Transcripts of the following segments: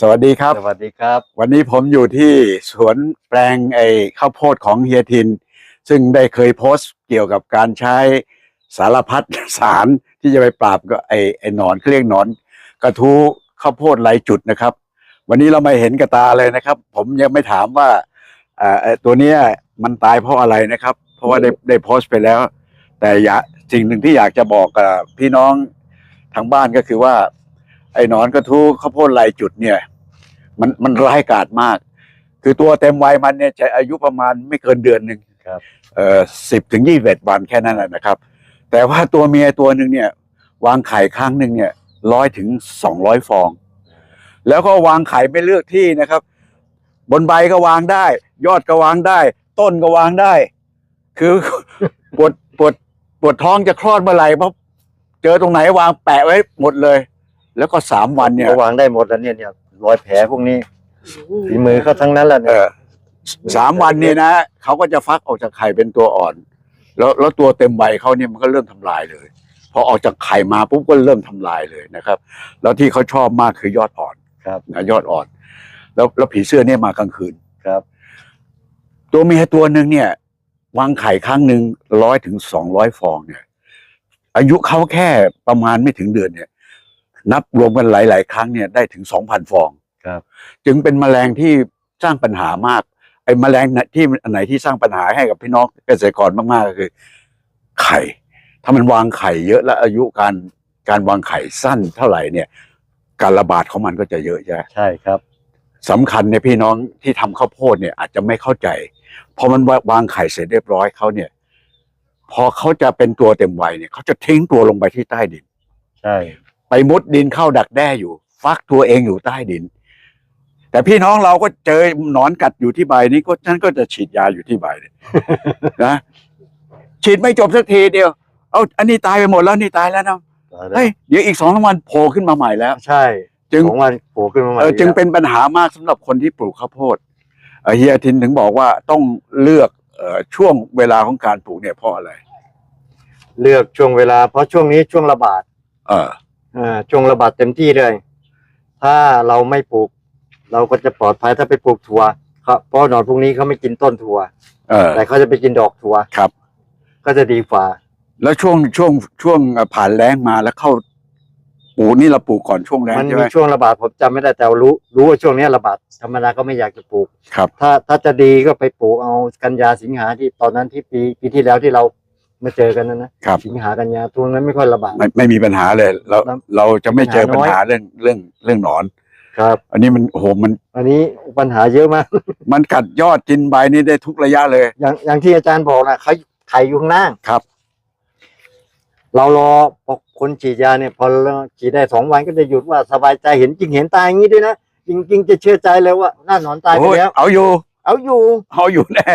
สวัสดีครับ สวัสดีครับ วันนี้ผมอยู่ที่สวนแปลงไอ้ข้าวโพดของเฮียทิน ซึ่งได้เคยโพสต์เกี่ยวกับการใช้สารพัดสารที่จะไปปราบก็ไอ้ไอ้หนอนเขาเรียกหนอน กระทู้ข้าวโพดหลายจุดนะครับ วันนี้เรามาเห็นกระตาเลยนะครับ ผมยังไม่ถามว่าเอ่อไอ้ตัวเนี้ยมันตายเพราะอะไรนะครับ เพราะว่าได้ได้โพสต์ไปแล้ว แต่อยากสิ่งหนึ่งที่อยากจะบอกกับพี่น้องทางบ้านก็คือว่า ไอ้หนอนกระทู้ข้าวโพดลายจุดเนี่ย มันมันร้ายกาจมาก คือตัวเต็มวัยมันเนี่ยจะอายุประมาณไม่เกินเดือนหนึ่งครับเอ่อสิบถึงยี่สิบเอ็ดวันแค่นั้นแหละนะครับ แต่ว่าตัวเมียตัวหนึ่งเนี่ย วางไข่ครั้งหนึ่งเนี่ยร้อยถึงสองร้อยฟอง แล้วก็วางไข่ไม่เลือกที่นะครับ บนใบก็วางได้ ยอดก็วางได้ ต้นก็วางได้ คือปวดปวดปวดท้องจะคลอดเมื่อไหร่เพราะเจอตรงไหนวางแปะไว้หมดเลย แล้วก็สามวันเนี่ยก็วางได้หมดแล้วเนี่ยเนี่ย รอยแผลพวกนี้ฝีมือเขาทั้งนั้นแหละเอเนี่ยอสามวันเนี่ยนะเขาก็จะฟักออกจากไข่เป็นตัวอ่อน แล้วแล้วตัวเต็มใบเขาเนี่ยมันก็เริ่มทำลายเลยพอออกจากไข่มาปุ๊บก็เริ่มทำลายเลยนะครับ แล้วที่เขาชอบมากคือยอดอ่อนครับ นะยอดอ่อน แล้วแล้วผีเสื้อเนี่ยมากลางคืน ครับ ตัวเมียตัวหนึ่งเนี่ยวางไข่ครั้งหนึ่งร้อยถึงสองร้อยฟองเนี่ย อายุเขาแค่ประมาณไม่ถึงเดือนเนี่ย นับรวมกันหลาย ๆ ครั้งเนี่ยได้ถึงสองพันฟอง ครับจึงเป็นแมลงที่สร้างปัญหามาก ไอ้แมลงน่ะที่อันไหนที่สร้างปัญหาให้กับพี่น้องเกษตรกรมากๆก็คือ ไข่ ถ้ามันวางไข่เยอะและอายุการการวางไข่สั้นเท่าไหร่เนี่ย การระบาดของมันก็จะเยอะแยะใช่ครับสำคัญเนี่ยพี่น้องที่ทำข้าวโพดเนี่ยอาจจะไม่เข้าใจพอมันวางไข่เสร็จเรียบร้อยเขาเนี่ย พอเขาจะเป็นตัวเต็มวัยเนี่ยเขาจะทิ้งตัวลงไปที่ใต้ดิน ใช่ ไปมุดดินเข้าดักแด้อยู่ ฟักตัวเองอยู่ใต้ดิน แต่พี่น้องเราก็เจอหนอนกัดอยู่ที่ใบนี้ก็ฉันก็จะฉีดยาอยู่ที่ใบเนี่ยนะฉีดไม่จบสักทีเดียว เอาอันนี้ตายไปหมดแล้วนี่ตายแล้วนะเฮ้ยเดี๋ยวอีกสองสามวันโผล่ขึ้นมาใหม่แล้ว ใช่ จึงของวันโผล่ขึ้นมาใหม่เออจึงอีกแล้วเป็นปัญหามากสำหรับคนที่ปลูกข้าวโพดเอ่อเฮียทินถึงบอกว่าต้องเลือกเอ่อช่วงเวลาของการปลูกเนี่ยเพราะอะไร เลือกช่วงเวลา เพราะช่วงนี้ช่วงระบาด เอออ่าช่วงระบาดเต็มที่เลย ถ้าเราไม่ปลูก เราก็จะปลอดภัยถ้าไปปลูกถั่วครับเพราะหนอนพวกนี้เขาไม่กินต้นถั่วเออแต่เขาจะไปกินดอกถั่วครับ ก็จะดีกว่า แล้วช่วงช่วงช่วงเอ่อผ่านแล้งมาแล้วเข้าปลูกนี่เราปลูกก่อนช่วงแล้งมันใช่มีไหมช่วงระบาดผมจำไม่ได้แต่รู้ รู้ว่าช่วงนี้ระบาดธรรมดาก็ไม่อยากจะปลูก ครับ ถ้าถ้าจะดีก็ไปปลูกเอากันยาสิงหาที่ตอนนั้นที่ปีปีที่แล้วที่เรามาเจอกันนะนะครับ สิงหากันยาช่วงนั้นไม่ค่อยระบาด ไม่ไม่มีปัญหาเลย เราครับเราจะไม่เจอปัปัญญหาน้อยหาเรื่องเรื่องเรื่องหนอน ครับ อันนี้มันโอ้โหมันอันนี้ปัญหาเยอะมาก มันกัดยอดกินใบนี่ได้ทุกระยะเลย อย่างอย่างที่อาจารย์บอกนะเขาไข่อยู่ข้างล่าง ครับ เรารอพอคนฉีดยาเนี่ย พอเราฉีดได้สองวันก็จะหยุดว่าสบายใจเห็นจริงเห็นตายอย่างนี้ด้วยนะจริง ๆ จะเชื่อใจเลยว่าหน้าหนอนตายไปโอ้ยแล้ว เอาอยู่ เอาอยู่ เอาอยู่แน่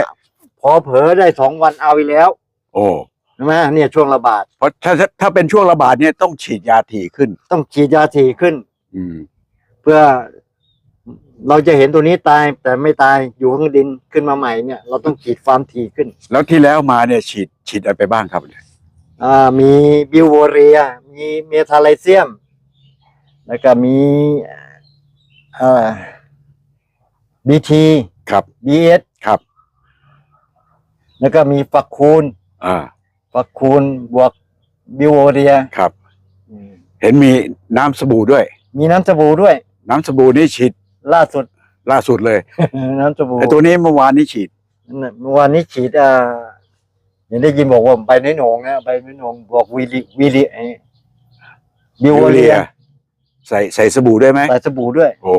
พอเผลอได้สองวันเอาไปแล้วโอ้ใช่ไหมเนี่ยช่วงระบาด เพราะถ้าถ้าถ้าเป็นช่วงระบาดเนี่ยต้องฉีดยาถี่ขึ้น ต้องฉีดยาถี่ขึ้น อืม เพื่อเราจะเห็นตัวนี้ตายแต่ไม่ตายอยู่ข้างดินขึ้นมาใหม่เนี่ย เราต้องฉีดความถี่ขึ้นแล้วที่แล้วมาเนี่ยฉีดฉีดอะไรไปบ้างครับอ่ามีบิวโวเรีย มีเมทาไลเซียม แล้วก็มีเอ่อบีทีครับบีเอสครับ แล้วก็มีฝักคูณอ่าฝักคูณบวกบิวโวเรียครับเห็นมีน้ำสบู่ด้วย มีน้ำสบู่ด้วย น้ำสบู่นี่ฉีดล่าสุด ล่าสุดเลยน้ำสบู่ไอ้ตัวนี้เมื่อวานนี้ฉีดนั่นเมื่อวานนี้ฉีดอ่าเห็นได้ยินบอกว่าใบน้อยหนองนะใบน้อยหนองบอกวิลิวิลิไอ้บิวโวเรีย ใส่ใส่สบู่ด้วยไหมใส่สบู่ด้วย โอ้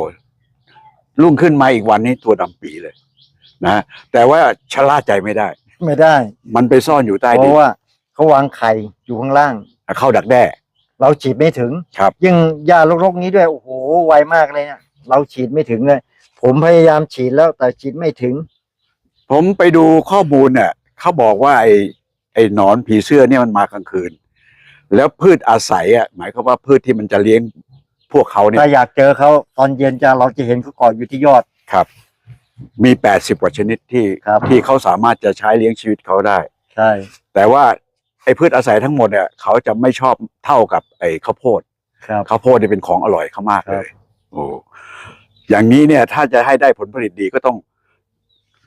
รุ่งขึ้นมาอีกวันนี้ตัวดำปีเลย นะแต่ว่าชะล่าใจไม่ได้ ไม่ได้ มันไปซ่อนอยู่ใต้เพดินราะว่าเขาวางไข่อยู่ข้างล่างเข้าดักแด้ เราฉีดไม่ถึง ครับ ยิ่งยารกๆนี้ด้วย โอ้โห ไวมากเลยเนี่ย เราฉีดไม่ถึงเลย ผมพยายามฉีดแล้วแต่ฉีดไม่ถึง ผมไปดูข้อมูลเนี่ยเขาบอกว่าไอ้ไอ้หนอนผีเสื้อเนี่ยมันมากลางคืน แล้วพืชอาศัยอะหมายความว่าพืชที่มันจะเลี้ยงพวกเขาเนี่ย ถ้าอยากเจอเขาตอนเย็นจะเราจะเห็นเขาเกาะอยู่ที่ยอด ครับ มีแปดสิบกว่าชนิดที่ครับ ที่เขาสามารถจะใช้เลี้ยงชีวิตเขาได้ ใช่ แต่ว่า ไอ้พืชอาศัยทั้งหมดเนี่ยเขาจะไม่ชอบเท่ากับไอ้ข้าวโพดครับ ข้าวโพดเนี่ยเป็นของอร่อยเขามากเลย โอ้อย่างนี้เนี่ย ถ้าจะให้ได้ผลผลิตดีก็ต้อง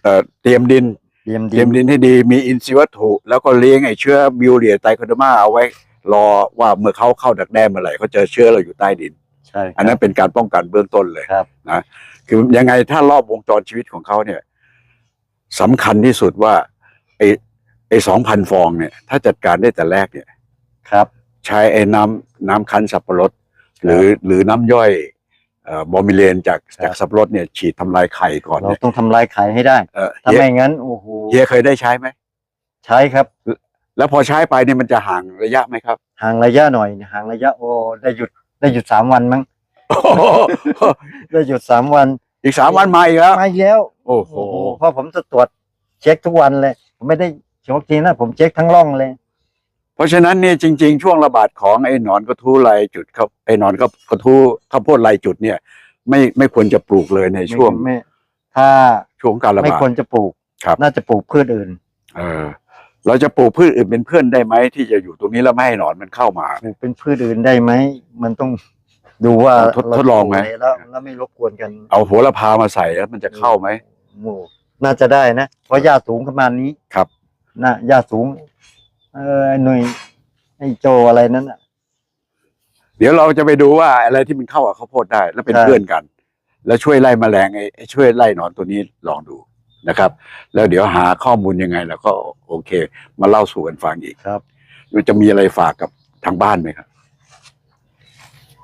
เอ่อเตรียมดินเตรียมเตดิรียน มดินให้ดีมีอินทรีย์วัตถุ แล้วก็เลี้ยงไอ้เชื้อบิวเรียไตโคโดมาเอาไว้ รอว่าเมื่อเขาเข้าดักแด้เมื่อไหร่เขาเจอเชื้อเราอยู่ใต้ดิน ใช่อันนั้นเป็นการป้องกันเบื้องต้นเลยครับ นะคือยังไงถ้ารอบวงจรชีวิตของเขาเนี่ยสำคัญที่สุดว่าไอ้ ไอ้สองพันฟองเนี่ย ถ้าจัดการได้แต่แรกเนี่ย ครับ ใช้ไอ้น้ำน้ำคั้นสับปะรด หรือหรือน้ำย่อยเอ่อบอมิเลนจากครับ จากสับปะรดเนี่ย ฉีดทำลายไข่ก่อนเราเนี่ยต้องทำลายไข่ให้ได้เออถ้าเฮียไม่งั้นโอ้โหเฮียเคยได้ใช้ไหม ใช้ครับ แล้วพอใช้ไปเนี่ยมันจะห่างระยะไหมครับ ห่างระยะหน่อยห่างระยะโอ้ได้หยุดได้หยุดสามวันมั้งได้หยุดสามวันอีกสามวันมาอีกแล้ว มาอีกแล้วโอ้โหโอ้โหเพราะผมจะตรวจเช็คทุกวันเลย ผมไม่ได้เฉพาะทีนะผมเช็คทั้งร่องเลย เพราะฉะนั้นเนี่ยจริง ๆ ช่วงระบาดของไอ้หนอนกระทู้ลายจุดครับไอ้หนอนก็กระทู้ข้าวโพดลายจุดเนี่ย ไม่ไม่ควรจะปลูกเลยในช่วงไม่ไม่ถ้าช่วงการระไม่บาดควรจะปลูกครับ น่าจะปลูกพืชอื่น เออ เราจะปลูกพืชอื่นเป็นเพื่อนได้ไหมที่จะอยู่ตรงนี้แล้วไม่ให้หนอนมันเข้ามาปลูกเป็นพืชอื่นได้ไหมมันต้องดูว่าทดเราทดลองไหมปกะรแล้วแล้วไม่รบกวนกัน เอาโหระพามาใส่แล้วมันจะเข้าไหมโอ้น่าจะได้นะเพราะหญ้าสูงประมาณนี้ครับ น่ะหญ้าสูง เออไอ้หน่วยไอ้โจอะไรนั้นอะ เดี๋ยวเราจะไปดูว่าอะไรที่มันเข้ากับข้าวโพดได้แล้วเป็นใช่ เพื่อนกัน แล้วช่วยไล่แมลงไอ้ไอ้ช่วยไล่หนอนตัวนี้ลองดูนะครับ แล้วเดี๋ยวหาข้อมูลยังไง แล้วก็โอเค มาเล่าสู่กันฟังอีกครับ มันจะมีอะไรฝากกับทางบ้านไหมครับ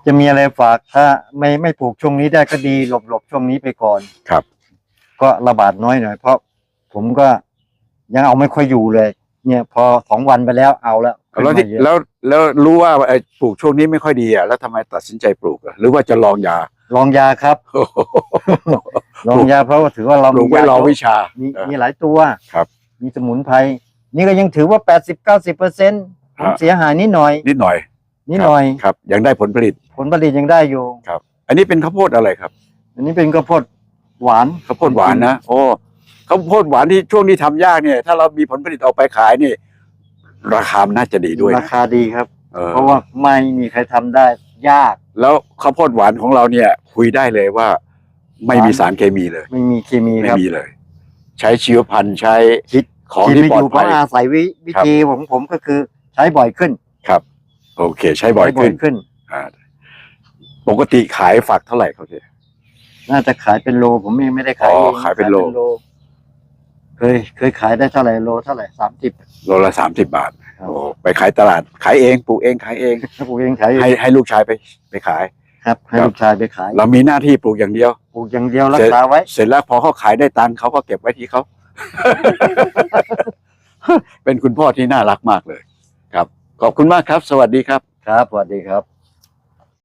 จะมีอะไรฝากถ้าไม่ไม่ปลูกช่วงนี้ได้ก็ดีหลบหลบช่วงนี้ไปก่อน ครับ ก็ระบาดน้อยหน่อยเพราะผมก็ ยังเอาไม่ค่อยอยู่เลย เนี่ย พอสองวันไปแล้วเอาแล้วแล้วที่ขึ้นมาเยอะแล้วแล้วรู้ว่าไอ้ปลูกช่วงนี้ไม่ค่อยดีอะแล้วทำไมตัดสินใจปลูกอะหรือว่าจะลองยา ลองยาครับ ลองยาเพราะว่าถือว่าเราปลูกไว้ยารอวิชา มีเออมีหลายตัวครับ มีสมุนไพรนี่ก็ยังถือว่าแปดสิบเก้าสิบเปอร์เซ็นต์ฮะเสียหายนิดหน่อย นิดหน่อยนิดหน่อย ครับ ยังได้ผลผลิต ผลผลิตยังได้อยู่ครับอันนี้เป็นข้าวโพดอะไรครับ อันนี้เป็นข้าวโพดหวาน ข้าวโพดหวานนะ โอ้ ข้าวโพดหวานที่ช่วงนี้ทำยากเนี่ย ถ้าเรามีผลผลิตออกไปขายนี่ราคามันน่าจะดีด้วยรานะคาดีครับออเพราะว่าไม่มีใครทำได้ยาก แล้วข้าวโพดหวานของเราเนี่ย คุยได้เลยว่า ไม่มีหวานสารเคมีเลย ไม่มีเคมีไม่ครับ มีเลย ใช้ชีวพันธุ์ใช้คิด ของที่ที่ไม่ปลออดยู่เพภัยราะอาศัยวิวิธีของผมก็คือใช้บ่อยขึ้นครับ โอเค ใช้บ่อยใช้ขึ้นขึ้น อ่าปกติขายฝักเท่าไหร่เขาเนี่ย น่าจะขายเป็นโล ผมไม่ไม่ได้ขายอ๋อเองขายเป็นโล เคยเคยขายได้เท่าไหร่โลเท่าไหร่สามสิบ โลละสามสิบบาทครับ โอ้ไปขายตลาด ขายเองปลูกเองขายเอง ถ้าปลูกเองขายให้ให้ลูกชายไปไปขาย ครับ ให้ครับ ลูกชายไปขายเรามีหน้าที่ปลูกอย่างเดียว ปลูกอย่างเดียวรักษาไว้ เสร็จแล้วพอเขาขายได้ตังค์เขาก็เก็บไว้ที่เขา เป็นคุณพ่อที่น่ารักมากเลย ครับ ขอบคุณมากครับ สวัสดีครับ ครับสวัสดีครับ